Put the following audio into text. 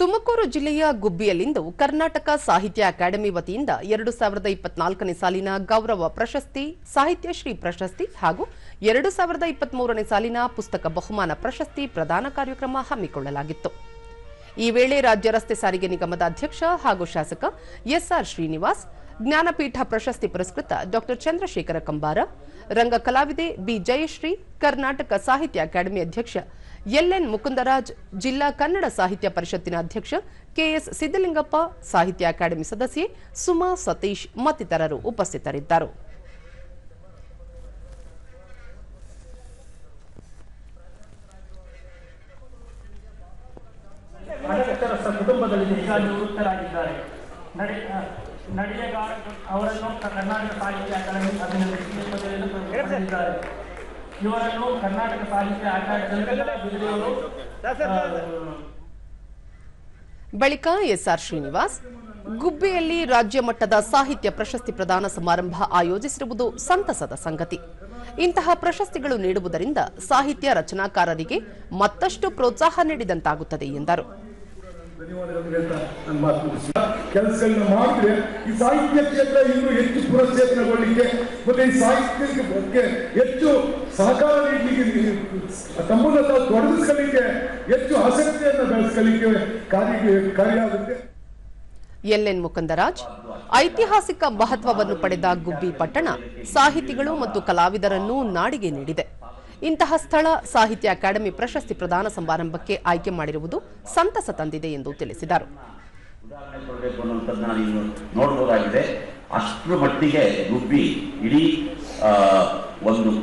ತುಮಕೂರು ಜಿಲ್ಲೆಯ ಗುಬ್ಬಿಯಲ್ಲಿಂದು ಕರ್ನಾಟಕ ಸಾಹಿತ್ಯ ಅಕಾಡೆಮಿ ವತಿಯಿಂದ ಎರಡು ಸಾವಿರದ ಇಪ್ಪತ್ನಾಲ್ಕನೇ ಸಾಲಿನ ಗೌರವ ಪ್ರಶಸ್ತಿ, ಸಾಹಿತ್ಯ ಶ್ರೀ ಪ್ರಶಸ್ತಿ ಹಾಗೂ ಎರಡು ಸಾವಿರದ ಇಪ್ಪತ್ಮೂರನೇ ಸಾಲಿನ ಪುಸ್ತಕ ಬಹುಮಾನ ಪ್ರಶಸ್ತಿ ಪ್ರದಾನ ಕಾರ್ಯಕ್ರಮ ಹಮ್ಮಿಕೊಳ್ಳಲಾಗಿತ್ತು. ಈ ವೇಳೆ ರಾಜ್ಯ ರಸ್ತೆ ಸಾರಿಗೆ ನಿಗಮದ ಅಧ್ಯಕ್ಷ ಹಾಗೂ ಶಾಸಕ ಎಸ್ಆರ್ ಶ್ರೀನಿವಾಸ್ ಜ್ಞಾನಪೀಠ ಪ್ರಶಸ್ತಿ ಪುರಸ್ಕೃತ ಡಾಕ್ಟರ್ ಚಂದ್ರಶೇಖರ ಕಂಬಾರ, ರಂಗ ಕಲಾವಿದೆ ಬಿ ಜಯಶ್ರೀ, ಕರ್ನಾಟಕ ಸಾಹಿತ್ಯ ಅಕಾಡೆಮಿ ಅಧ್ಯಕ್ಷ ಎಲ್ಎನ್ ಮುಕುಂದರಾಜ್, ಜಿಲ್ಲಾ ಕನ್ನಡ ಸಾಹಿತ್ಯ ಪರಿಷತ್ತಿನ ಅಧ್ಯಕ್ಷ ಕೆಎಸ್ ಸಿದ್ದಲಿಂಗಪ್ಪ ಸಾಹಿತ್ಯ ಅಕಾಡೆಮಿ ಸದಸ್ಯೆ ಸುಮಾ ಸತೀಶ್ ಮತ್ತಿತರರು ಉಪಸ್ಥಿತರಿದ್ದರು. ಕುಟುಂಬದಲ್ಲಿ ಈಗ ನಿವೃತ್ತರಾಗಿದ್ದಾರೆ ನಡೆ ಅವರನ್ನು ಕರ್ನಾಟಕ ಸಾಹಿತ್ಯ ಅಕಾಡೆಮಿ ಅಭಿನಂದಿಸಿದ್ದಾರೆ ಇವರನ್ನು ಕರ್ನಾಟಕ ಸಾಹಿತ್ಯ ಅಕಾಡೆಮಿ ಬಳಿಕ ಎಸ್ಆರ್ ಶ್ರೀನಿವಾಸ್ ಗುಬ್ಬಿಯಲ್ಲಿ ರಾಜ್ಯ ಮಟ್ಟದ ಸಾಹಿತ್ಯ ಪ್ರಶಸ್ತಿ ಪ್ರದಾನ ಸಮಾರಂಭ ಆಯೋಜಿಸಿರುವುದು ಸಂತಸದ ಸಂಗತಿ. ಇಂತಹ ಪ್ರಶಸ್ತಿಗಳು ನೀಡುವುದರಿಂದ ಸಾಹಿತ್ಯ ರಚನಾಕಾರರಿಗೆ ಮತ್ತಷ್ಟು ಪ್ರೋತ್ಸಾಹ ನೀಡಿದಂತಾಗುತ್ತದೆ ಎಂದರು. ನನ್ನ ಕೆಲಸಗಳನ್ನ ಮಾಡಿದ್ರೆ ಈ ಸಾಹಿತ್ಯ ಕ್ಷೇತ್ರ ಇನ್ನೂ ಹೆಚ್ಚು ಪುನಶ್ಚೇತನಗೊಳ್ಳಿಕ್ಕೆ ಮತ್ತೆ ಈ ಸಾಹಿತ್ಯಕ್ಕೆ ಬಗ್ಗೆ ಹೆಚ್ಚು ಸಹಕಾರ ನೀಡಲಿಕ್ಕೆ ತಮ್ಮನ್ನ ತಾವು ತೊಡಗಿಸ್ಕೊಳ್ಳಿಕ್ಕೆ ಹೆಚ್ಚು ಆಸಕ್ತಿಯನ್ನು ಬೆಳೆಸ್ಕೊಳ್ಳಿಕ್ಕೆ ಕಾರ್ಯ ಕಾರ್ಯ ಎಲ್ಎನ್ ಮುಕುಂದರಾಜ್, ಐತಿಹಾಸಿಕ ಮಹತ್ವವನ್ನು ಪಡೆದ ಗುಬ್ಬಿ ಪಟ್ಟಣ ಸಾಹಿತಿಗಳು ಮತ್ತು ಕಲಾವಿದರನ್ನು ನಾಡಿಗೆ ನೀಡಿದೆ. ಇಂತಹ ಸ್ಥಳ ಸಾಹಿತ್ಯ ಅಕಾಡೆಮಿ ಪ್ರಶಸ್ತಿ ಪ್ರದಾನ ಸಮಾರಂಭಕ್ಕೆ ಆಯ್ಕೆ ಮಾಡಿರುವುದು ಸಂತಸ ತಂದಿದೆ ಎಂದು ತಿಳಿಸಿದರು. ಅಷ್ಟರ ಮಟ್ಟಿಗೆ ಗುಬ್ಬಿ ಇಡೀ ಒಂದು